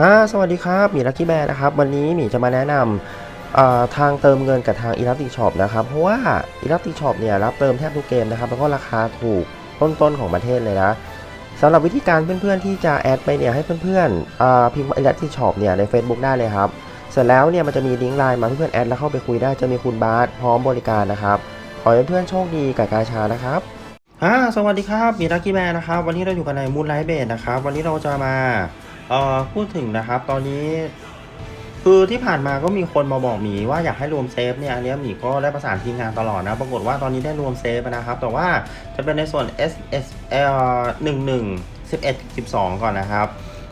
ฮะสวัสดีครับหมีลักกี้แบร์นะครับ วันนี้หมีจะมาแนะนำทางเติมเงินกับทาง e l a s t i c Shop นะครับ เพราะว่า e l a s t i c Shop เนี่ยรับเติมแทบทุกเกมนะครับ แล้วก็ราคาถูกต้นๆของประเทศเลยนะสำหรับวิธีการเพื่อนๆที่จะแอดไปเนี่ยให้เพื่อนๆอ่าพิมพ์ e l a s t i c Shop เนี่ยใน Facebook ได้เลยครับ เสร็จแล้วเนี่ยมันจะมีลิงก์ไลน์มาเพื่อนแอดแล้วเข้าไปคุยได้จะมีคุณบาสพร้อมบริการนะครับขอให้เพื่อนๆโชคดีกับกาชานะครับอ่าสวัสดีครับมีลักกี้แบร์นะครับ วันนี้เราอยู่กันในมูนไลท์เบสนะครับ วันนี้เราจะมา เอ่อพูดถึงนะครับตอนนี้ คือที่ผ่านมาก็มีคนมาบอกหมีว่าอยากให้รวมเซฟเนี่ยอันเนี้ยหมีก็ได้ประสานทีมงานตลอดนะ ปรากฏว่าตอนนี้ได้รวมเซฟนะครับ แต่ว่าจะเป็นในส่วน S S L 1 1 11 12 ก่อนนะครับ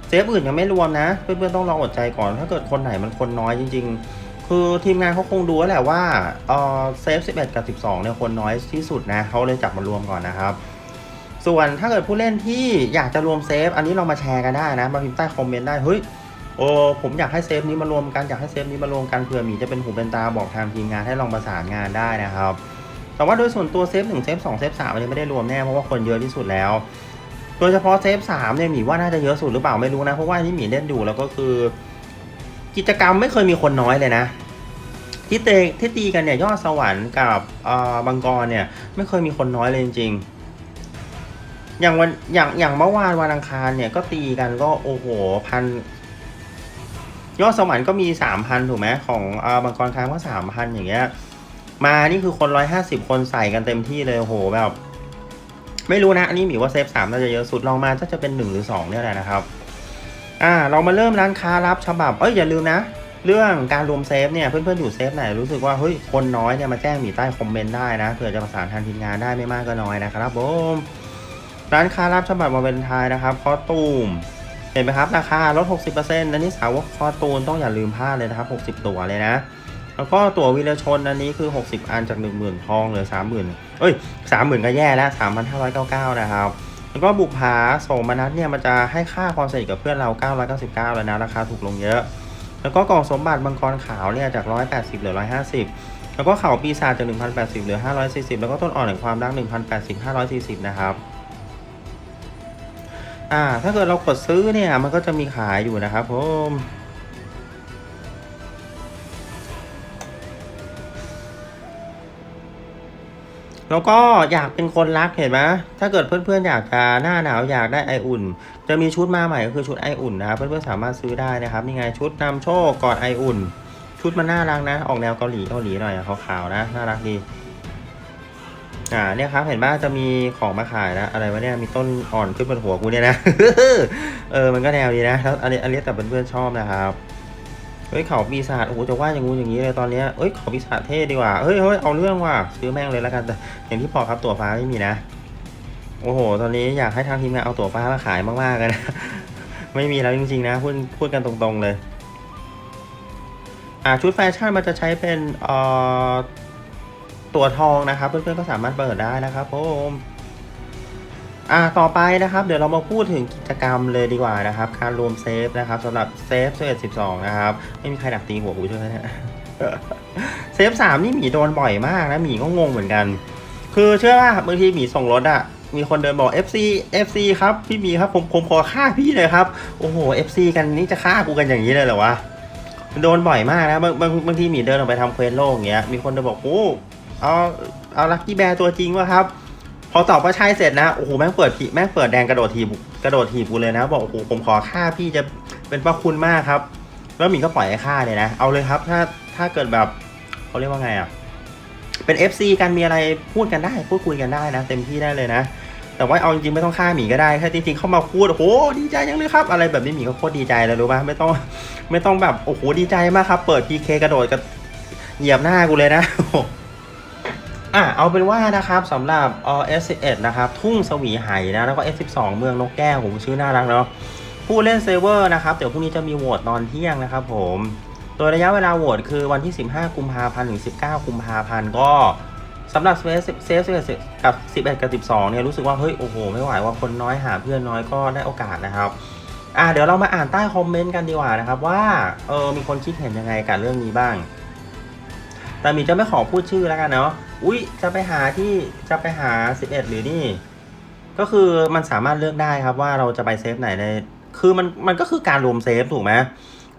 เซฟอื่นยังไม่รวมนะ เพื่อนๆต้องรออดใจก่อน ถ้าเกิดคนไหนมันคนน้อยจริง ๆ คือทีมงานเขาคงดูแล้วแหละว่าเออเซฟ 11 กับ 12เนี่ยคนน้อยที่สุดนะเขาเลยจับมารวมก่อนนะครับ ส่วนถ้าเกิดผู้เล่นที่อยากจะรวมเซฟ อันนี้เรามาแชร์กันได้นะมาพิมพ์ใต้คอมเมนต์ได้เฮ้ยโอ้ผมอยากให้เซฟนี้มารวมกันอยากให้เซฟนี้มารวมกันเผื่อหมีจะเป็นหูเป็นตาบอกทางทีมงานให้ลองประสานงานได้นะครับ แต่ว่าโดยส่วนตัวเซฟ1เซฟ2เซฟ3อันนี้ไม่ได้รวมแน่เพราะว่าคนเยอะที่สุดแล้ว โดยเฉพาะเซฟ3เนี่ยหมีว่าน่าจะเยอะสุดหรือเปล่าไม่รู้นะเพราะว่าที่หมีเล่นอยู่แล้วก็คือ กิจกรรมไม่เคยมีคนน้อยเลยนะที่เตะที่ตีกันเนี่ยยอดสวรรค์กับเอ่อบังกรเนี่ยไม่เคยมีคนน้อยเลยจริงๆ อย่างวันอย่างอย่างเมื่อวานวันอังคารเนี่ยก็ตีกันก็โอ้โหพันยอดสวรรค์ก็มีสามพันถูกไหมของอาบางกรค้างก็สามพันอย่างเงี้ย มานี่คือคนร้อยห้าสิบคนใส่กันเต็มที่เลยโอ้โหแบบ ไม่รู้นะอันนี้หมีว่าเซฟสามน่าจะเยอะสุดลองมาจะจะเป็นหนึ่งหรือสองเนี่ยแหละนะครับ อ่า เรามาเริ่มร้านค้ารับฉบับเอ้ยอย่าลืมนะเรื่องการรวมเซฟเนี่ยเพื่อนๆอยู่เซฟไหนรู้สึกว่าเฮ้ยคนน้อยเนี่ยมาแจ้งหมีใต้คอมเมนต์ได้นะเผื่อจะประสานทางทีมงานได้ไม่มากก็น้อยนะครับผม ร้านค้ารับฉบับมาเป็นไทยนะครับคอตูมเห็นไหมครับ ราคาลด 60%อันนี้สาวกคอตูนต้องอย่าลืมพลาดเลยนะครับ 60 ตัวเลยนะ แล้วก็ตั๋ววีรชนอันนี้คือ 60 อันจาก 10,000ทองเหลือ 30,000เอ้ย 30,000 ก็แย่แล้ว 3,599 นะครับแล้วก็บุกผาโสมนัสเนี่ยมันจะให้ค่าความสนิทกับเพื่อนเรา 999 แล้วนะราคาถูกลงเยอะ แล้วก็กล่องสมบัติมังกรขาวเนี่ยจาก 180เหลือ 150 แล้วก็เขาปีศาจจาก 1,080เหลือ 540 แล้วก็ต้นอ่อนแห่งความรัก1,080 540 นะครับ อ่า ถ้าเกิดเรากดซื้อเนี่ย มันก็จะมีขายอยู่นะครับผมแล้วก็อยากเป็นคนรักเห็นไหมถ้าเกิดเพื่อนๆอยากจะหน้าหนาวอยากได้ไออุ่น จะมีชุดมาใหม่ก็คือชุดไออุ่นนะครับเพื่อนๆสามารถซื้อได้นะครับนี่ไงชุดนำโชคกอดไออุ่น ชุดมันน่ารักนะ ออกแนวเกาหลีเกาหลีหน่อยขาวๆนะน่ารักดี อ่าเนี่ยครับเห็นป่ะจะมีของมาขายนะ อะไรวะเนี่ยมีต้นอ่อนขึ้นบนหัวกูเนี่ยนะ เออมันก็แนวดีนะแล้วอันนี้อันนี้แต่เพื่อนๆชอบนะครับเฮ้ยเขาปีศาจโอ้โหจะว่าอย่างงูอย่างนี้เลยตอนเนี้ยเอ้ยเขาปีศาจเท่ดีกว่าเฮ้ยเฮ้ยเอาเรื่องว่ะซื้อแม่งเลยแล้วกันแต่อย่างที่บอกครับตั๋วฟ้าไม่มีนะ โอ้โห ตอนนี้อยากให้ทางทีมงานเอาตั๋วฟ้ามาขายมากๆกันนะไม่มีแล้วจริงๆนะพูดพูดกันตรงๆเลย อ่าชุดแฟชั่นมันจะใช้เป็นเอ่อ ตัวทองนะครับ เพื่อนๆก็สามารถเปิดได้นะครับผมอ่าต่อไปนะครับ เดี๋ยวเรามาพูดถึงกิจกรรมเลยดีกว่านะครับ การรวมเซฟนะครับสำหรับเซฟ11 12 นะครับ ไม่มีใครดักตีหัวกูใช่ไหมเนี่ยเซฟสามนี่หมีโดนบ่อยมากนะหมีก็งงเหมือนกัน คือเชื่อว่าบางทีหมีส่งรถอะมีคนเดินบอก FC FC ครับพี่หมีครับผมผมขอฆ่าพี่เลยครับโอ้โห FC กันนี่จะฆ่ากูกันอย่างนี้เลยเหรอวะโดนบ่อยมากนะบางบางบางทีหมีเดินออกไปทำเควสโลกอย่างเงี้ยมีคนเดินบอกโอ้ เอาเอาลักกี้แบร์ตัวจริงวะครับ พอตอบว่าใช่เสร็จนะโอ้โหแม่งเปิดผีแม่งเปิดแดงกระโดดทีบกระโดดทีบกูเลยนะ บอกโอ้โหผมขอฆ่าพี่จะเป็นพระคุณมากครับ แล้วหมีก็ปล่อยให้ฆ่าเลยนะ เอาเลยครับ ถ้าถ้าเกิดแบบเขาเรียกว่าไงอะเป็น FC กันมีอะไรพูดกันได้ พูดคุยกันได้นะ เต็มที่ได้เลยนะ แต่ว่าเอาจริงๆไม่ต้องฆ่าหมีก็ได้แค่จริงๆเข้ามาพูดโอ้โหดีใจยังเลยครับ อะไรแบบนี้หมีก็โคตรดีใจเลยรู้ป่ะไม่ต้องไม่ต้องแบบโอ้โหดีใจมากครับ เปิด PK กระโดดกับเหยียบหน้ากูเลยนะ อะเอาเป็นว่านะครับสำหรับเอ่อ S11 นะครับทุ่งสวีไหนะแล้วก็ S12 เมืองนกแก้วผมชื่อน่ารักเนาะผู้เล่นเซเวอร์นะครับ เดี๋ยวพรุ่งนี้จะมีโหวตตอนเที่ยงนะครับผมโดยระยะเวลาโหวตคือวันที่ 15 กุมภาพันธ์ถึง 19 กุมภาพันธ์ก็สำหรับเซฟเซฟกับ 11 กับ 12 เนี่ยรู้สึกว่าเฮ้ยโอ้โหไม่ไหวว่าคนน้อยหาเพื่อนน้อยก็ได้โอกาสนะครับอะเดี๋ยวเรามาอ่านใต้คอมเมนต์กันดีกว่านะครับว่าเออมีคนคิดเห็นยังไงกับเรื่องนี้บ้าง แต่หมีจะไม่ขอพูดชื่อแล้วกันเนาะ อุ๊ยจะไปหาที่จะไปหา 11 หรือนี่ ก็คือมันสามารถเลือกได้ครับว่าเราจะไปเซฟไหนในคือมันมันก็คือการรวมเซฟถูกไหม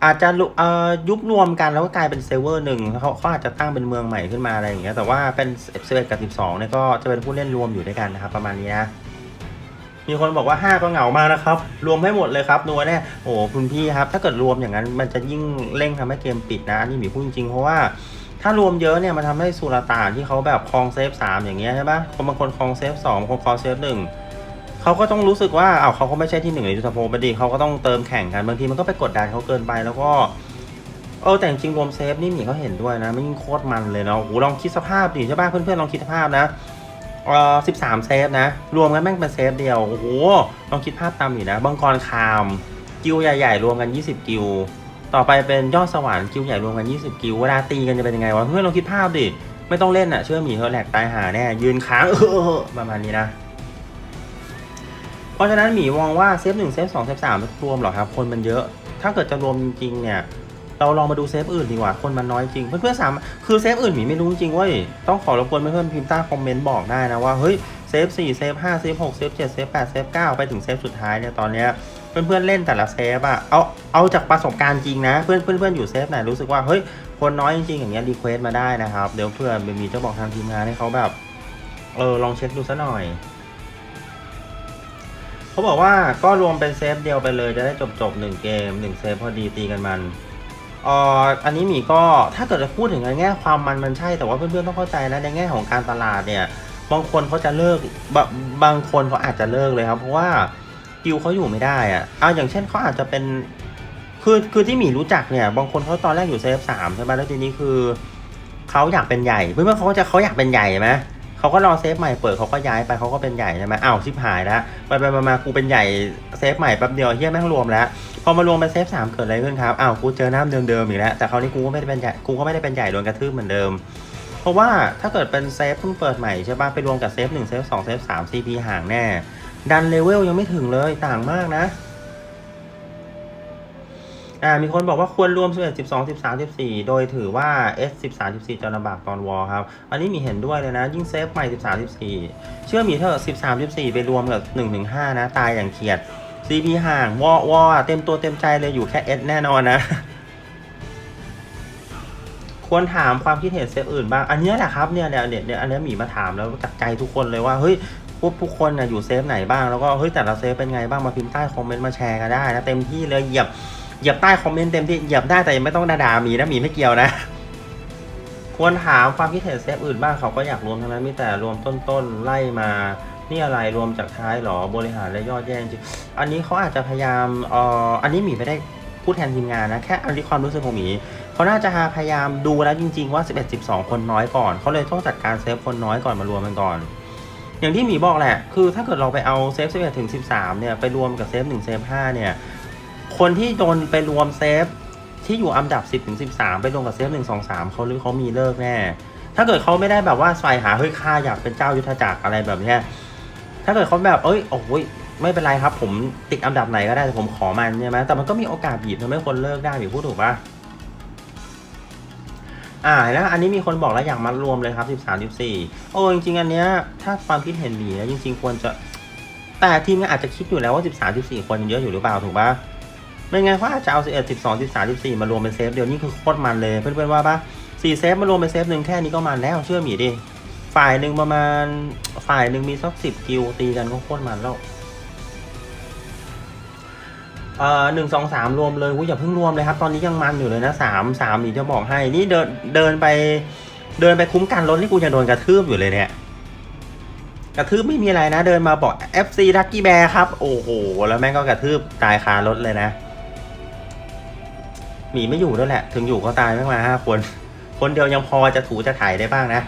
อาจจะเอ่อยุบรวมกันแล้วก็กลายเป็นเซร์ฟเวอร์หนึ่งเขาเขาอาจจะตั้งเป็นเมืองใหม่ขึ้นมาอะไรอย่างเงี้ยแต่ว่าเป็น11กับ 12เนี่ยก็จะเป็นผู้เล่นรวมอยู่ด้วยกันนะครับ ประมาณนี้นะมีคนบอกว่า 5 ก็เหงามากนะครับ รวมให้หมดเลยครับนัวแน่โอ้คุณพี่ครับ ถ้าเกิดรวมอย่างนั้นมันจะยิ่งเร่งทำให้เกมปิดนะนนี้หมีพูดจริงๆเพราะว่า ถ้ารวมเยอะเนี่ยมันทำให้สุลต่านที่เขาแบบครองเซฟสามอย่างเงี้ยใช่ปะคนบางคนครองเซฟสองคนครองเซฟหนึ่งเขาก็ต้องรู้สึกว่าอ้าวเขาก็ไม่ใช่ที่หนึ่งในยุทธภพบดีเขาก็ต้องเติมแข่งกันบางทีมันก็ไปกดดันเขาเกินไปแล้วก็เออแต่จริงรวมเซฟนี่หมีเขาเห็นด้วยนะไม่ยิ่งโคตรมันเลยเนาะโอ้โหลองคิดสภาพดิใช่ปะเพื่อนๆลองคิดสภาพนะเออสิบสามเซฟนะ รวมกันแม่งเป็นเซฟเดียวโอ้โหลองคิดภาพตามอยู่นะบังกรคามกิวใหญ่ ๆ รวมกัน 20 กิว ต่อไปเป็นยอดสวรรค์กิวใหญ่รวมกัน 20กิวเวลาตีกันจะเป็นยังไงวะเพื่อนลองคิดภาพดิ ไม่ต้องเล่นอะ เชื่อหมีเธอแหลกตายหาแน่ ยืนค้างเออประมาณนี้นะ เพราะฉะนั้นหมีมองว่าเซฟหนึ่งเซฟสองเซฟสามรวมหรอครับ คนมันเยอะ ถ้าเกิดจะรวมจริงๆเนี่ยเราลองมาดูเซฟอื่นดีกว่า คนมันน้อยจริง เพื่อนๆสามคือเซฟอื่นหมีไม่รู้จริงเว้ย ต้องขอรบกวนเพื่อนๆพิมพ์ใต้คอมเมนต์บอกได้นะว่า เฮ้ย เซฟสี่เซฟห้าเซฟหกเซฟเจ็ดเซฟแปดเซฟเก้าไปถึงเซฟสุดท้ายเนี่ย ตอนเนี้ย เพื่อนๆเล่นแต่ละเซฟอะเอาเอาจากประสบการณ์จริงนะ เพื่อนเพื่อนๆอยู่เซฟไหนรู้สึกว่าเฮ้ยคนน้อยจริงๆอย่างเงี้ยรีเควสมาได้นะครับ เดี๋ยวเพื่อนมีจะบอกทางทีมงานให้เขาแบบเออลองเช็คดูซะหน่อยเขาบอกว่าก็รวมเป็นเซฟเดียวไปเลยจะได้จบจบหนึ่งเกมหนึ่งเซฟพอดีตีกันมันอออันนี้มีก็ถ้าเกิดจะพูดถึงในแง่ความมันมันใช่แต่ว่าเพื่อนๆต้องเข้าใจนะในแง่ของการตลาดเนี่ย บางคนเขาจะเลิกบบางคนเขาอาจจะเลิกเลยครับ เพราะว่า กิวเขาอยู่ไม่ได้อะเอาอย่างเช่นเขาอาจจะเป็น คือคือที่หมีรู้จักเนี่ย บางคนเขาตอนแรกอยู่เซฟสามใช่ไหมแล้วทีนี้คือเขาอยากเป็นใหญ่ เพื่อนๆเขาจะเขาอยากเป็นใหญ่ไหมเขาก็รอเซฟใหม่เปิดเขาก็ย้ายไปเขาก็เป็นใหญ่ใช่ไหมอ้าวชิบหายแล้วไปไปมามากูเป็นใหญ่เซฟใหม่แป๊บเดียวเฮียแม่งรวมแล้ว พอมารวมเป็นเซฟสามเกิดอะไรขึ้นครับอ้าวกูเจอหน้ำเดิมๆอีกแล้วแต่คราวนี้กูก็ไม่ได้เป็นใหญ่กูก็ไม่ได้เป็นใหญ่โดนกระทืบเหมือนเดิม เพราะว่าถ้าเกิดเป็นเซฟเพิ่งเปิดใหม่ใช่ป่ะไปรวมกับเซฟหนึ่งเซฟสองเซฟสามซีพีห่างแน่ ดันเลเวลยังไม่ถึงเลยต่างมากนะ อ่า มีคนบอกว่าควรรวม 11 12 13 14 โดยถือว่า S 13 14จะลำบากตอนวอลครับ อันนี้มีเห็นด้วยเลยนะ ยิ่งเซฟใหม่ 13 14 เชื่อมีเถอะ13 14 ไปรวมกับ1 5 นะ ตายอย่างเขียด CP ห่างวอวอเต็มตัวเต็มใจเลยอยู่แค่ S แน่นอนนะควรถามความคิดเห็นเซฟอื่นบ้าง อันนี้แหละครับเนี่ยเนี่ยเนี่ยอันนี้หมีมาถามแล้วจากใจทุกคนเลยว่า เฮ้ย พวกทุกคนนะอยู่เซฟไหนบ้างแล้วก็เฮ้ยแต่ละเซฟเป็นไงบ้างมาพิมพ์ใต้คอมเมนต์มาแชร์กันได้นะเต็มที่เลยเหยียบเหยียบใต้คอมเมนต์เต็มที่เหยียบได้แต่ยังไม่ต้องด่าๆหมีนะหมีไม่เกี่ยวนะ ควรถามความคิดเห็นเซฟอื่นบ้างเขาก็อยากรวมทั้งนั้นมีแต่รวมต้นๆไล่มานี่อะไรรวมจากท้ายหรอบริหารและยอดแย่จริงอันนี้เขาอาจจะพยายามเอ่ออันนี้หมีไม่ได้พูดแทนทีมงานนะแค่อันนี้ความรู้สึกของหมีเขาน่าจะพยายามดูแล้วจริง ๆว่า 11 12 คนน้อยก่อนเขาเลยต้องจัดการเซฟคนน้อยก่อนมารวมกันก่อน อย่างที่หมีบอกแหละ คือถ้าเกิดเราไปเอาเซฟ11ถึง 13 เนี่ย ไปรวมกับเซฟ1เซฟ5เนี่ย คนที่โดนไปรวมเซฟที่อยู่อันดับ 10ถึง13 ไปรวมกับเซฟ1 2 3เขาหรือเขามีเลิกแน่ ถ้าเกิดเขาไม่ได้แบบว่าใส่หาเฮ้ยข้าอยากเป็นเจ้ายุทธจักรอะไรแบบเนี้ย ถ้าเกิดเขาแบบเอ้ยโอ้ยไม่เป็นไรครับ ผมติดอันดับไหนก็ได้แต่ผมขอมันใช่ไหมแต่มันก็มีโอกาสบีบทำให้คนเลิกได้หมีพูดถูกปะ อ่าแล้วอันนี้มีคนบอกแล้วอยากมัดรวมเลยครับ13 14โอ้จริงๆ อันเนี้ยถ้าความคิดเห็นดีนะจริง ๆ ควรจะแต่ทีมงานอาจจะคิดอยู่แล้วว่า 13 14 คนยังเยอะอยู่หรือเปล่าถูกปะไม่งั้นเขาอาจจะเอา 11 12 13 14 มารวมเป็นเซฟเดียวนี่คือโคตรมันเลยเพื่อนๆว่าปะ4เซฟมารวมเป็นเซฟหนึ่งแค่นี้ก็มันแล้วเชื่อมีดิฝ่ายหนึ่งประมาณฝ่ายหนึ่งมีสักสิบกิลตีกันก็โคตรมันแล้ว เอ่อหนึ่งสองสามรวมเลยอุ้ยอย่าเพิ่งรวมเลยครับ ตอนนี้ยังมันอยู่เลยนะสามสามนี่จะบอกให้ นี่เดินเดินไป เดินไปคุ้มกันรถนี่กูจะโดนกระทืบอยู่เลยเนี่ยกระทืบไม่มีอะไรนะ เดินมาบอก FC ทักกี้แบร์ครับ โอ้โห แล้วแม่งก็กระทืบตายคารถเลยนะหมีไม่อยู่ด้วยแหละ ถึงอยู่ก็ตายแม่งมาห้าคน คนเดียวยังพอจะถูจะถ่ายได้บ้างนะ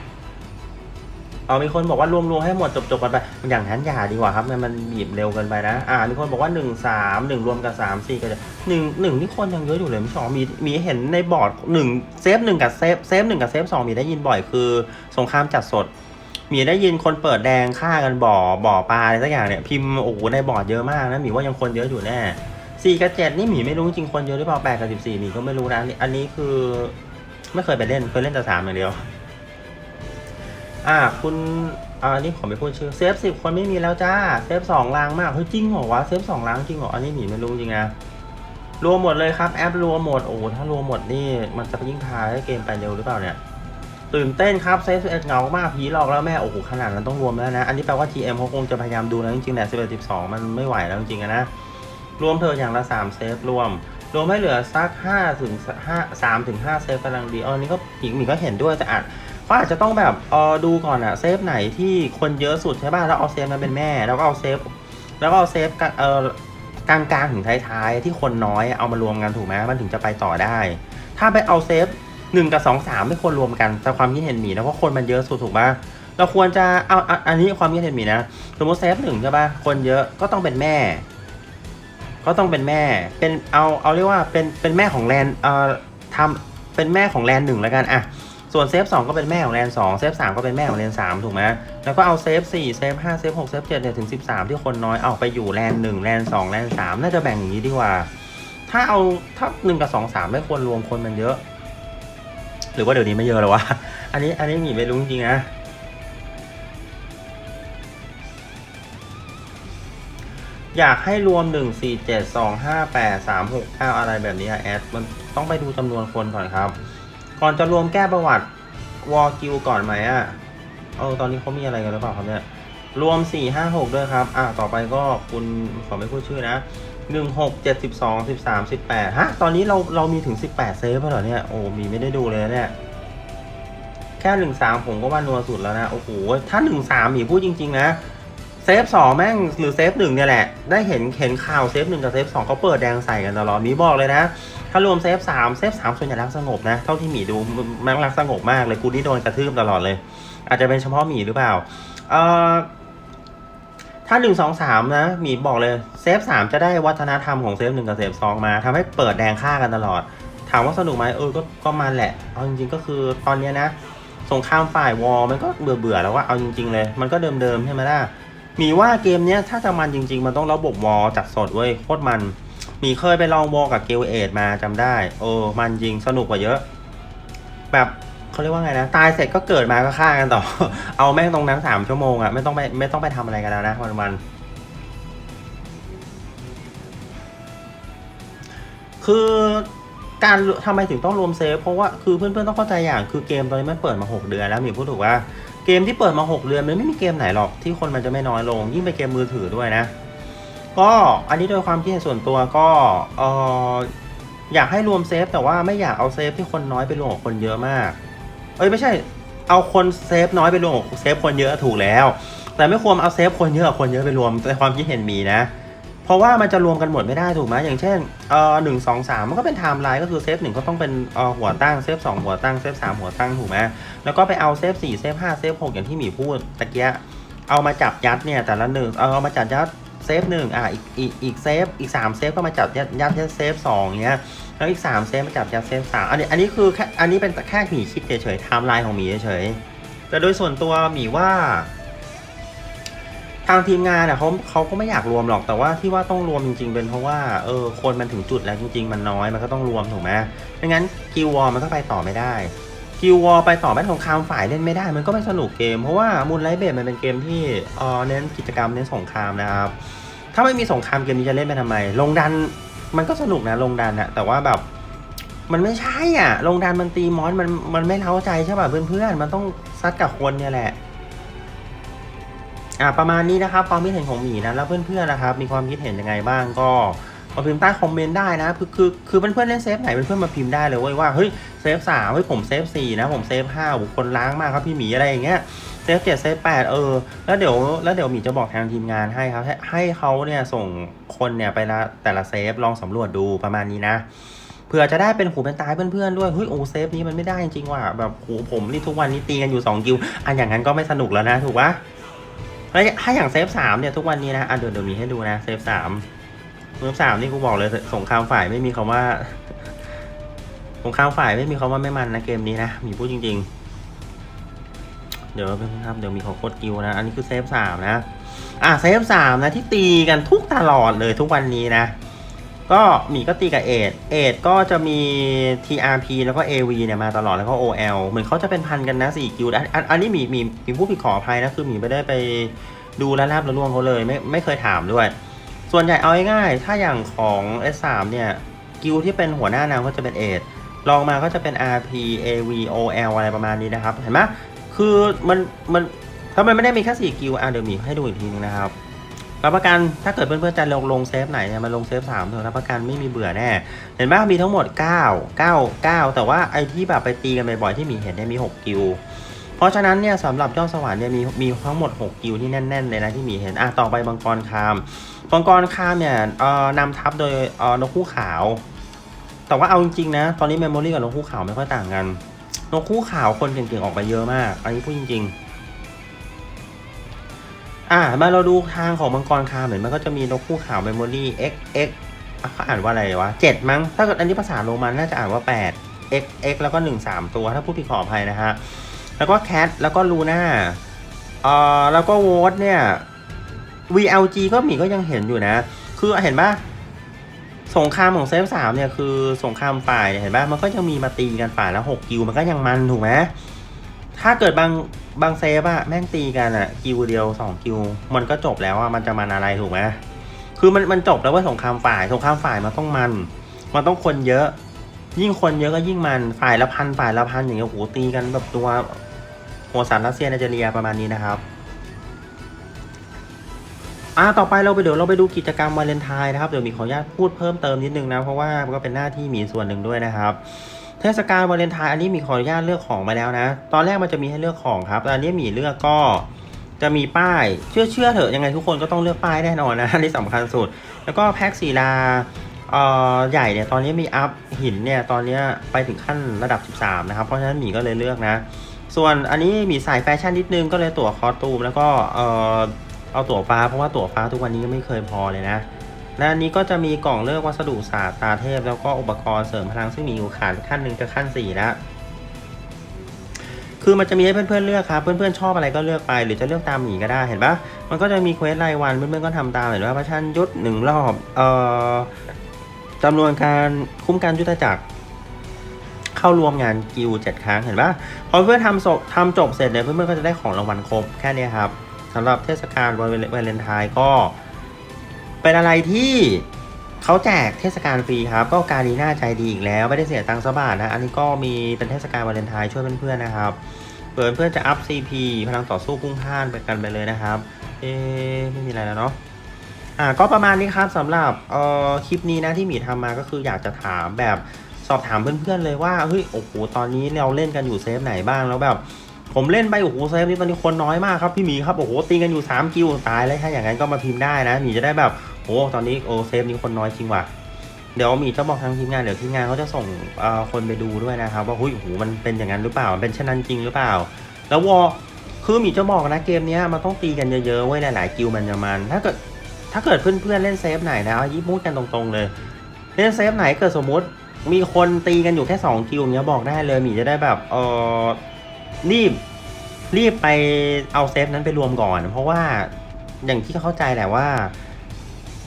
เอามีคนบอกว่ารวมๆให้หมดจบๆกันไป อย่างนั้นอย่าดีกว่าครับมันมันบีบเร็วเกินไปนะ อ่า มีคนบอกว่าหนึ่งสามหนึ่งรวมกับสามสี่ก็จะหนึ่งหนึ่งนี่คนยังเยอะอยู่เลยไม่ชอบมีมีเห็นในบอร์ดหนึ่งเซฟหนึ่งกับเซฟเซฟหนึ่งกับเซฟสองมีได้ยินบ่อยคือ สงครามจัดสด มีได้ยินคนเปิดแดงฆ่ากันบ่อบ่อปลาอะไรสักอย่างเนี่ยพิมพ์โอ้โหในบอร์ดเยอะมากนะหมีว่ายังคนเยอะอยู่แน่สี่กับเจ็ดนี่หมีไม่รู้จริงคนเยอะหรือเปล่าแปดกับสิบสี่หมีก็ไม่รู้นะอันนี้อันนี้คือ ไม่เคยไปเล่นเคยเล่นแต่สามอย่างเดียว อ่าคุณอ่าอันนี้ผมไม่พูดชื่อเซฟสิบคนไม่มีแล้วจ้าเซฟสองล้างมากเฮ้ยจริงเหรอวะเซฟสองล้างจริงเหรออันนี้หมีไม่รู้จริงนะรวมหมดเลยครับแอปรวมหมดโอ้โหถ้ารวมหมดนี่มันจะยิ่งพาให้เกมไปเร็วหรือเปล่าเนี่ยตื่นเต้นครับเซฟเอ็ดเหงามากผีหลอกแล้วแม่โอ้โหขนาดนั้นต้องรวมแล้วนะ อันนี้แปลว่า GM เขาคงจะพยายามดูนะจริงๆแหละ11 12มันไม่ไหวแล้วจริงๆอะนะรวมเธออย่างละ3เซฟรวมรวมไม่เหลือสัก5ถึง5 3ถึง5เซฟกำลังดีอออันนี้ก็หญิงหมีก็เห็นด้วยแต่อาจ เขาอาจจะต้องแบบเออดูก่อนอะเซฟไหนที่คนเยอะสุดใช่ป่ะแล้วเอาเซฟนั้นเป็นแม่ แล้วก็เอาเซฟ แล้วก็เอาเซฟกะเออกลางๆถึงท้ายๆที่คนน้อยเอามารวมกันถูกไหมมันถึงจะไปต่อได้ ถ้าไปเอาเซฟหนึ่งกับสองสามไม่ควรรวมกันแต่ความคิดเห็นหมีนะเพราะคนมันเยอะสุดถูกป่ะเราควรจะเอาอันนี้ความคิดเห็นหมีนะสมมติเซฟหนึ่งใช่ป่ะคนเยอะก็ต้องเป็นแม่ก็ต้องเป็นแม่ เป็นเอาเอาเรียกว่าเป็นเป็นแม่ของแลนเอ่อทำเป็นแม่ของแลนหนึ่งแล้วกันอะ ส่วนเซฟสองก็เป็นแม่ของแลนสองเซฟสามก็เป็นแม่ของแลนสามถูกไหมแล้วก็เอาเซฟสี่เซฟห้าเซฟหกเซฟเจ็ดเนี่ยถึงสิบสามที่คนน้อยเอาไปอยู่แลนหนึ่งแลนสองแลนสามน่าจะแบ่งอย่างนี้ดีกว่า ถ้าเอาถ้าหนึ่งกับสองสามไม่ควรรวมคนมันเยอะ หรือว่าเดี๋ยวนี้ไม่เยอะแล้ววะอันนี้อันนี้หมีไม่รู้จริงนะอยากให้รวมหนึ่งสี่เจ็ดสองห้าแปดสามหกเก้าอะไรแบบนี้อะแอด มันต้องไปดูจำนวนคนก่อนครับ ก่อนจะรวมแก้ประวัติวอลกิวก่อนไหมอะเออตอนนี้เขามีอะไรกันหรือเปล่าครับเนี่ย รวมสี่ห้าหกด้วยครับ อะต่อไปก็คุณขอไม่พูดชื่อนะหนึ่งหกเจ็ดสิบสองสิบสามสิบแปดฮะ ตอนนี้เราเรามีถึงสิบแปดเซฟแล้วเหรอเนี่ย โอ้ มีไม่ได้ดูเลยนะเนี่ย แค่หนึ่งสามผมก็ว่านัวสุดแล้วนะ โอ้โห ถ้าหนึ่งสามมีพูดจริง ๆ นะ เซฟสองแม่งหรือเซฟหนึ่งเนี่ยแหละ ได้เห็นเห็นข่าวเซฟหนึ่งกับเซฟสองเขาเปิดแดงใส่กันตลอดมีบอกเลยนะ ถ้ารวมเซฟสามเซฟสามส่วนใหญ่รักสงบนะ เท่าที่หมีดูมันรักสงบมากเลยกูนี่โดนกระทืบตลอดเลย อาจจะเป็นเฉพาะหมีหรือเปล่าเอ่อถ้าหนึ่งสองสามนะหมีบอกเลยเซฟสามจะได้วัฒนธรรมของเซฟหนึ่งกับเซฟสองมาทำให้เปิดแดงฆ่ากันตลอด ถามว่าสนุกไหมเออก็ก็มันแหละเอาจริงๆก็คือตอนเนี้นะสงครามฝ่ายวอลมันก็เบื่อเบื่อแล้วว่าเอาจริง ๆ เลย มันก็เดิมๆใช่ไหมล่ะหมีว่าเกมเนี้ยถ้าจะมันจริง ๆ มันต้องระบบวอลจัดสดเว้ยโคตรมัน มีเคยไปลองวอลกับเกลเอดมาจำได้เออมันจริงสนุกกว่าเยอะ แบบเขาเรียกว่าไงนะ ตายเสร็จก็เกิดมาก็ฆ่ากันต่อ เอาแม่งตรงนั้นสามชั่วโมงอะ่ะไม่ต้องไปไม่ต้องไปทำอะไรกันแล้วนะวันวันคือการทำไมถึงต้องรวมเซฟเพราะว่าคือเพื่อนๆต้องเข้าใจอย่างคือเกมตอนนี้มันเปิดมา 6 เดือนแล้วมีพูดถูกว่าเกมที่เปิดมา 6 เดือนมันไม่มีเกมไหนหรอกที่คนมันจะไม่น้อยลง ยิ่งเป็นเกมมือถือด้วยนะ ก็อันนี้โดยความคิดเห็นส่วนตัวก็เอออยากให้รวมเซฟแต่ว่าไม่อยากเอาเซฟที่คนน้อยไปรวมกับคนเยอะมาก เอ้ยไม่ใช่ เอาคนเซฟน้อยไปรวมกับเซฟคนเยอะถูกแล้ว แต่ไม่ควรเอาเซฟคนเยอะกับคนเยอะไปรวมในความคิดเห็นมีนะ เพราะว่ามันจะรวมกันหมดไม่ได้ถูกไหมอย่างเช่นเอ่อหนึ่งสองสามมันก็เป็นไทม์ไลน์ก็คือเซฟหนึ่งก็ต้องเป็นเอ่อหัวตั้งเซฟสองหัวตั้งเซฟสามหัวตั้งถูกไหมแล้วก็ไปเอาเซฟสี่เซฟห้าเซฟหกอย่างที่หมีพูดตะเกียเอามาจับยัดเนี่ยแต่ละหนึ่งเอามาจับยัด ซฟหนึ่งอะอีกอีกอีกเซฟอีกสามเซฟก็มาจับยัดยัดยัดเซฟสองเงี้ยแล้วอีกสามเซฟมาจับยัดเซฟสามอันนี้อันนี้คือแค่อันนี้เป็นแค่หมีคิดเฉยๆไทม์ไลน์ของหมีเฉยๆแต่โดยส่วนตัวหมีว่า ทางทีมงานอะเขาเขาก็ไม่อยากรวมหรอกแต่ว่าที่ว่าต้องรวมจริง ๆ เป็นเพราะว่าเออคนมันถึงจุดแล้วจริง ๆ มันน้อยมันก็ต้องรวมถูกไหมไม่งั้นกิววอลมันก็ไปต่อไม่ได้กิววอลไปต่อไม่สงครามฝ่ายเล่นไม่ได้ มันก็ไม่สนุกเกม เพราะว่ามูลไลท์เบสมันเป็นเกมที่เออเน้นกิจกรรมเน้นสงครามนะครับ ถ้าไม่มีสงครามเกมนี้จะเล่นไปทำไม ลงดันมันก็สนุกนะลงดันอะแต่ว่าแบบมันไม่ใช่อะ ลงดันมันตีมอนมันมันไม่เล้าใจใช่ป่ะเพื่อนๆ มันต้องซัดกับคนเนี่ยแหละ อ่าประมาณนี้นะครับ ความคิดเห็นของหมีนะแล้วเพื่อนๆนะครับ มีความคิดเห็นยังไงบ้างก็ มาพิมพ์ใต้คอมเมนต์ได้นะคือคือคือเพื่อนๆเล่นเซฟไหนเพื่อนๆมาพิมพ์ได้เลยเว้ยว่าเฮ้ยเซฟสามเฮ้ยผมเซฟสี่นะผมเซฟห้าบุคคลล้างมากครับพี่หมีอะไรอย่างเงี้ยเซฟเจ็ดเซฟแปดเออแล้วเดี๋ยวแล้วเดี๋ยวหมีจะบอกทางทีมงานให้ครับ ให้ให้เขาเนี่ยส่งคนเนี่ยไปละแต่ละเซฟลองสำรวจดูประมาณนี้นะเผื่อจะได้เป็นหูเป็นตายเพื่อนๆด้วยเฮ้ยโอ้เซฟนี้มันไม่ได้จริงๆว่ะแบบโหผมนี่ทุกวันนี้ตีกันอยู่สองกิวอันอย่างนั้นก็ไม่สนุกแล้วนะถูกปะแล้วถ้าอย่างเซฟสามเนี่ยทุกวันนี้นะอะเดี๋ยวเดี๋ยวมีให้ดูนะเซฟสาม เซฟสามนี่กูบอกเลยสงครามฝ่ายไม่มีคำว่า สงครามฝ่ายไม่มีคำว่าไม่มันนะเกมนี้นะมีพูดจริง ๆ เดี๋ยวเป็นครับเดี๋ยวมีของโคตรกิวนะ อันนี้คือเซฟสามนะ อะเซฟสามนะที่ตีกันทุกตลอดเลยทุกวันนี้นะ ก็มีก็ตีกับเอดเอดก็จะมี TRP แล้วก็ AV เนี่ยมาตลอดแล้วก็ OL เหมือนเขาจะเป็นพันกันนะสี่กิลด์อันอันอันนี้มีมีมีผู้ผิดขออภัยนะคือมีไม่ได้ไปดูและลาบละล่วงเขาเลยไม่ไม่เคยถามด้วย ส่วนใหญ่เอาง่ายๆ ถ้าอย่างของ S3 เนี่ย กิลด์ที่เป็นหัวหน้านำก็จะเป็นเอดลองมาก็จะเป็น RP AV OL อะไรประมาณนี้นะครับ เห็นไหมคือมันมันถ้ามันไม่ได้มีแค่สี่กิลด์อะเดี๋ยวมีให้ดูอีกทีนึงนะครับรับประกันถ้าเกิดเพื่อนๆจะลงลงเซฟไหนเนี่ยมาลงเซฟสามเถอะรับประกันไม่มีเบื่อแน่ เห็นไหมมีทั้งหมด 9 9 9 แต่ว่าไอที่แบบไปตีกันบ่อยๆที่มีเห็นเนี่ยมี 6 กิลด์ เพราะฉะนั้นเนี่ยสำหรับยอดสวรรค์เนี่ยมีมีทั้งหมด 6 กิลที่แน่นๆเลยนะที่มีเห็นอะต่อไปบังกรคามบังกรคามเนี่ยเอ่อนำทัพโดยเอ่อนกคู่ขาว แต่ว่าเอาจริงๆนะ ตอนนี้เมมโมรี่กับนกคู่ขาวไม่ค่อยต่างกัน นกคู่ขาวคนเก่งๆออกไปเยอะมาก อันนี้พูดจริง ๆ อ่ามาเราดูทางของมังกรคามเห็นมันก็จะมีนกคู่ขาวเมมโมรี่ x x เขาอ่านว่าอะไรวะเจ็ดมั้ง ถ้าเกิดอันนี้ภาษาโรมันน่าจะอ่านว่าแปด x x แล้วก็หนึ่งสามตัว ถ้าพูดผิดขออภัยนะฮะ แล้วก็แคทแล้วก็ลูน่าเอ่อแล้วก็โวตเนี่ย VLG ก็มีก็ยังเห็นอยู่นะ คือเห็นปะสงครามของเซฟสามเนี่ยคือสงครามฝ่ายเนี่ยเห็นปะมันก็ยังมีมาตีกันฝ่ายละหกกิวมันก็ยังมันถูกไหมถ้าเกิดบางบางเซฟอะแม่งตีกันอะกิวเดียวสองกิวมันก็จบแล้วอะมันจะมันอะไรถูกไหมคือมันมันจบแล้วว่าสงครามฝ่ายสงครามฝ่ายมันต้องมัน มันต้องคนเยอะ ยิ่งคนเยอะก็ยิ่งมันฝ่ายละพันฝ่ายละพันอย่างเงี้ยโอ้โหตีกันแบบตัว โหสารรัสเซียไนจีเรียประมาณนี้นะครับอ่าต่อไปเราไปเดี๋ยวเราไปดูกิจกรรมวาเลนไทน์นะครับเดี๋ยวมีขออนุญาตพูดเพิ่มเติมนิดนึงนะเพราะว่ามันก็เป็นหน้าที่มีส่วนหนึ่งด้วยนะครับ เทศกาลวาเลนไทน์อันนี้มีขออนุญาตเลือกของมาแล้วนะ ตอนแรกมันจะมีให้เลือกของครับตอันนี้มีเลือกก็จะมีป้ายเชื่อเชื่อเถอะยังไงทุกคนก็ต้องเลือกป้ายแน่นอนนะอันนี้สำคัญสุด แล้วก็แพ็กศิลาเอ่อใหญ่เนี่ยตอนนี้มีอัพหินเนี่ยตอนนี้ไปถึงขั้นระดับ 13 นะครับ เพราะฉะนั้นหมีก็เลยเลือกนะ ส่วนอันนี้มีสายแฟชั่นนิดนึงก็เลยตั๋วคอสตูมแล้วก็เออเอาตั๋วฟ้าเพราะว่าตั๋วฟ้าทุกวันนี้ก็ไม่เคยพอเลยนะและอันนี้ก็จะมีกล่องเลือกวัสดุศาสตร์ตาเทพ แล้วก็อุปกรณ์เสริมพลังซึ่งมีอยู่ขาดขั้นหนึ่งจะขั้นสี่แล้วคือมันจะมีให้เพื่อนๆเลือกครับเพื่อนๆชอบอะไรก็เลือกไป หรือจะเลือกตามหมีก็ได้เห็นปะมันก็จะมีเควสรายวันเพื่อนๆก็ทำตามเห็นว่าพระชันยุทธหนึ่งรอบเอ่อจำนวนการคุ้มกันยุทธจักร เข้ารวมงานกิลด์เจ็ดครั้งเห็นปะพอเพื่อนทำจบทำจบเสร็จเนี่ยเพื่อนๆก็จะได้ของรางวัลครบแค่นี้ครับสำหรับเทศกาลวันวาเลนไทน์ก็ เป็นอะไรที่เขาแจกเทศกาลฟรีครับ ก็การีน่าใจดีอีกแล้ว ไม่ได้เสียตังค์สบาทนะ อันนี้ก็มีเป็นเทศกาลวาเลนไทน์ช่วยเพื่อนๆนะครับเผื่อเพื่อนจะอัพ CP พลังต่อสู้พุ่งพ่านไปกันไปเลยนะครับ เอ๊ไม่มีอะไรแล้วเนาะอ่าก็ประมาณนี้ครับสำหรับเอ่อคลิปนี้นะที่หมีทำมาก็คืออยากจะถามแบบ สอบถามเพื่อนๆเลยว่าเฮ้ยโอ้โหตอนนี้เราเล่นกันอยู่เซฟไหนบ้างแล้วแบบ ผมเล่นไปโอ้โหเซฟนี้ตอนนี้คนน้อยมากครับพี่หมีครับโอ้โหตีกันอยู่3กิวตายเลยถ้าอย่างนั้นก็มาพิมพ์ได้นะหมีจะได้แบบโอ้ตอนนี้โอ้เซฟนี้คนน้อยจริงว่ะเดี๋ยวหมีจะบอกทางทีมงานเดี๋ยวทีมงานเขาจะส่งคนไปดูด้วยนะครับว่าเฮ้ยโอ้โหมันเป็นอย่างนั้นหรือเปล่ามันเป็นเช่นนั้นจริงหรือเปล่า แล้ววอคือหมีจะบอกนะเกมนี้มันต้องตีกันเยอะๆเว้ยหลายๆกิวมันจะมันถ้าเกิดถ้าเกิดเพื่อนๆเล่นเซฟไหนนะเอายิบมุดกันตรงๆเลย เล่นเซฟไหนเกิดสมมติ มีคนตีกันอยู่แค่2กิวเนี้ยบอกได้เลยหมีจะได้แบบเออรีบรีบไปเอาเซฟนั้นไปรวมก่อน เพราะว่าอย่างที่เข้าใจแหละว่า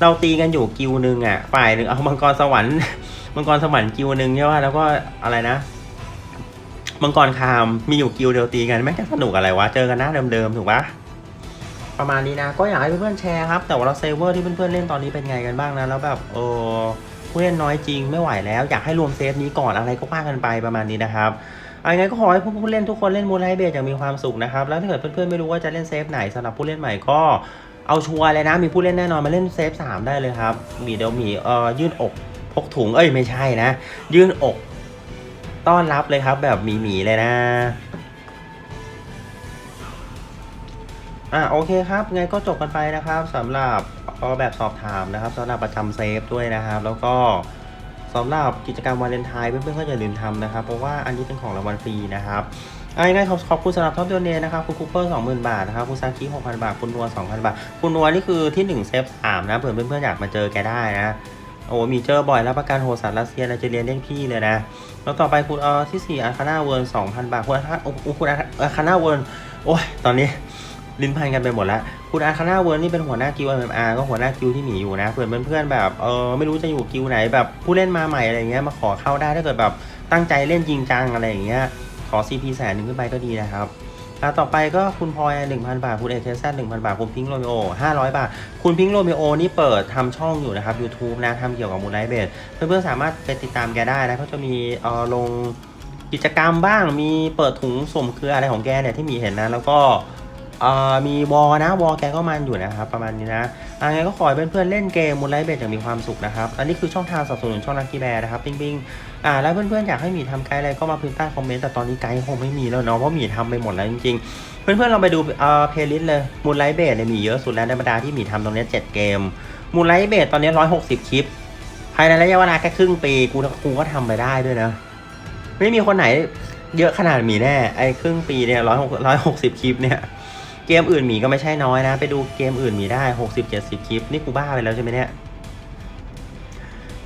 เราตีกันอยู่กิวหนึ่งอะ ฝ่ายหนึ่งเอามังกรสวรรค์มังกรสวรรค์กิวหนึ่งใช่ป่ะแล้วก็อะไรนะมังกรคามมีอยู่กิวเดียวตีกันแม่งจะสนุกอะไรวะเจอกันหน้าเดิมๆถูกปะประมาณนี้นะ ก็อยากให้เพื่อนๆแชร์ครับ แต่ว่าเราเซเวอร์ที่เพื่อนๆเล่นตอนนี้เป็นไงกันบ้างนะ แล้วแบบเออ ผู้เล่นน้อยจริงไม่ไหวแล้วอยากให้รวมเซฟนี้ก่อนอะไรก็ว่ากันไปประมาณนี้นะครับเอายังไงก็ขอให้ผู้เล่นทุกคนเล่นมูลไลเบสอย่างมีความสุขนะครับ แล้วถ้าเกิดเพื่อนๆไม่รู้ว่าจะเล่นเซฟไหนสำหรับผู้เล่นใหม่ก็เอาชัวร์เลยนะ มีผู้เล่นแน่นอนมาเล่นเซฟ3ได้เลยครับมีเดี๋ยวมีเอ่อยื่นอกพกถุงเอ้ยไม่ใช่นะ ยื่นอกต้อนรับเลยครับ แบบหมีเลยนะอะโอเคครับไงก็จบกันไปนะครับสำหรับ เอ่อแบบสอบถามนะครับสำหรับประจำเซฟด้วยนะครับ แล้วก็สำหรับกิจกรรมวาเลนไทน์เพื่อนๆก็อย่าลืมทำนะครับ เพราะว่าอันนี้เป็นของรางวัลฟรีนะครับเอาง่ายๆขอบขอบคุณสำหรับท็อปโดเนนะครับคุณคูเปอร์สองหมื่นบาทนะครับคุณซากิหกพันบาทคุณนัวสองพันบาท คุณนัวนี่คือที่หนึ่งเซฟสามนะเผื่อเพื่อนๆอยากมาเจอแกได้นะโอ้มีเจอบ่อยแล้วประกันโหสารรัสเซียเราจะเรียนเรียกพี่เลยนะแล้วต่อไปคุณเออที่สี่อาคาน่าเวิร์นสองพันบาทคุณอาคาโอ้คุณอาคาน่าเวิร์นโอ้ยตอนนี้ลิ้นพันกันไปหมดแล้ว คุณอาคาน่าเวิร์นนี่เป็นหัวหน้ากิล MMR ก็หัวหน้ากิลที่หมีอยู่นะเผื่อเพื่อนๆแบบเออไม่รู้จะอยู่กิลไหนแบบผู้เล่นมาใหม่อะไรเงี้ยมาขอเข้าได้ถ้าเกิดแบบตั้งใจเล่นจริงจังอะไรอย่างเงี้ยขอ CP แสนหนึ่งขึ้นไปก็ดีนะครับต่อไปก็คุณพลอย1,000 บาท คุณเอเคแซหนึ่งพันบาท คุณพิงโรมิโอ500 บาท คุณพิงโรมิโอนี่เปิดทำช่องอยู่นะครับ YouTube นะทำเกี่ยวกับมูลไลท์เบสเพื่อนๆสามารถไปติดตามแกได้นะเขาจะมีเออลงกิจกรรมบ้างมีเปิดถุงสมเครืออะไรของแกเนี่ยที่มีเห็นนะ แล้วก็ มีวอลนะวอลแกก็มันอยู่นะครับ ประมาณนี้นะอะงั้นก็ขอให้เพื่อนๆเล่นเกมมูลไลท์เบสอย่างมีความสุขนะครับ อันนี้คือช่องทางสนับสนุนช่องลักกี้แบร์นะครับปิ้งปิ้งอ่าแล้วเพื่อนๆอยากให้หมีทำไกด์อะไรก็มาพิมพ์ใต้คอมเมนต์แต่ตอนนี้ไกด์คงไม่มีแล้วเนาะเพราะหมีทำไปหมดแล้วจริงๆ เพื่อนๆลองไปดูเอ่อเพลย์ลิสต์เลยมูลไลท์เบสเนี่ยมีเยอะสุดแล้วในบรรดาที่หมีทำตรงนี้ยเจ็ดเกมมูลไลท์เบสตอนนี้ร้อยหกสิบคลิป ภายในระยะเวลาแค่ครึ่งปีกูกูก็ทำไปได้ด้วยนะไม่มีคนไหนเยอะขนาดหมีแน่ไอ้ครึ่งปีเนี่ยร้อยหกร้อยหกสิบคลิปเนี่ย เกมอื่นหมีก็ไม่ใช่น้อยนะ ไปดูเกมอื่นหมีได้หกสิบเจ็ดสิบคลิป นี่กูบ้าไปแล้วใช่ไหมเนี่ย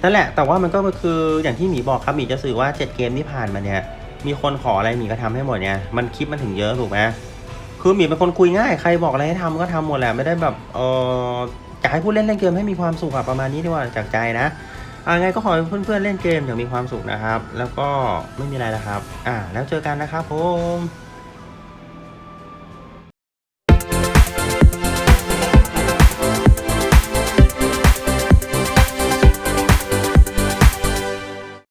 นั่นแหละแต่ว่ามันก็คืออย่างที่หมีบอกครับหมีจะสื่อว่าเจ็ดเกมที่ผ่านมาเนี่ย มีคนขออะไรหมีก็ทำให้หมดเนี่ยมันคลิปมันถึงเยอะถูกไหมคือหมีเป็นคนคุยง่ายใครบอกอะไรให้ทำก็ทำหมดแหละไม่ได้แบบเอออยากให้ผู้เล่นเล่นเกมให้มีความสุขอะประมาณนี้ดีกว่าจากใจนะอ่าไงก็ขอให้เพื่อนๆเล่นเกมอย่างมีความสุขนะครับ แล้วก็ไม่มีอะไรแล้วครับ อ่าแล้วเจอกันนะครับผม